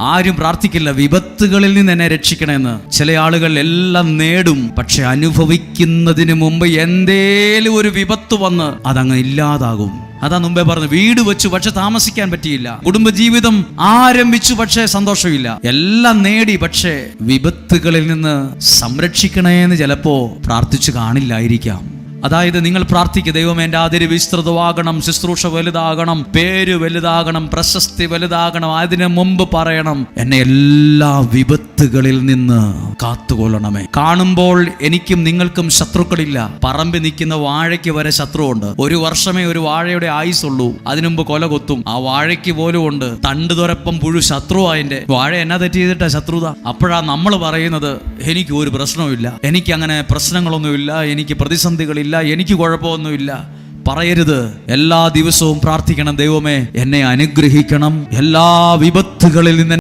ആരും പ്രാർത്ഥിക്കില്ല. വിപത്തുകളിൽ നിന്ന് എന്നെ രക്ഷിക്കണമെന്ന്. ചില ആളുകൾ എല്ലാം നേടും. പക്ഷെ അനുഭവിക്കുന്നതിന് മുമ്പ് എന്തേലും ഒരു വിപത്ത് വന്ന് അതങ്ങ് ഇല്ലാതാകും. അതാ മുമ്പേ പറഞ്ഞു വീട് വെച്ചു പക്ഷെ താമസിക്കാൻ പറ്റിയില്ല. കുടുംബജീവിതം ആരംഭിച്ചു പക്ഷേ സന്തോഷമില്ല. എല്ലാം നേടി പക്ഷേ വിപത്തുകളിൽ നിന്ന് സംരക്ഷിക്കണേ എന്ന് ചിലപ്പോ പ്രാർത്ഥിച്ചു കാണില്ലായിരിക്കാം. അതായത് നിങ്ങൾ പ്രാർത്ഥിക്കുക ദൈവം എന്റെ അതിര് വിസ്തൃതമാകണം ശുശ്രൂഷ വലുതാകണം പേര് വലുതാകണം പ്രശസ്തി വലുതാകണം അതിനു മുമ്പ് പറയണം. എന്നെ എല്ലാ വിപത്തുകളിൽ നിന്ന് കാത്തുകൊള്ളണമേ. കാണുമ്പോൾ എനിക്കും നിങ്ങൾക്കും ശത്രുക്കളില്ല. പറമ്പി നിൽക്കുന്ന വാഴയ്ക്ക് വരെ ശത്രുവുണ്ട്. ഒരു വർഷമേ ഒരു വാഴയുടെ ആയുസുള്ളൂ അതിനുമുമ്പ് കൊല കൊത്തും. ആ വാഴയ്ക്ക് പോലും ഉണ്ട്. തണ്ട് തുരപ്പം പുഴു ശത്രു അതിന്റെ വാഴ എന്നാ തെറ്റ് ചെയ്തിട്ടാ ശത്രുത? അപ്പോഴാ നമ്മൾ പറയുന്നത് എനിക്ക് ഒരു പ്രശ്നവുമില്ല. എനിക്ക് അങ്ങനെ പ്രശ്നങ്ങളൊന്നുമില്ല. എനിക്ക് പ്രതിസന്ധികളില്ല. എനിക്ക് കുഴപ്പമൊന്നുമില്ല. പറയരുത്. എല്ലാ ദിവസവും പ്രാർത്ഥിക്കണം. ദൈവമേ എന്നെ അനുഗ്രഹിക്കണം. എല്ലാ വിപത്തുകളിൽ നിന്ന്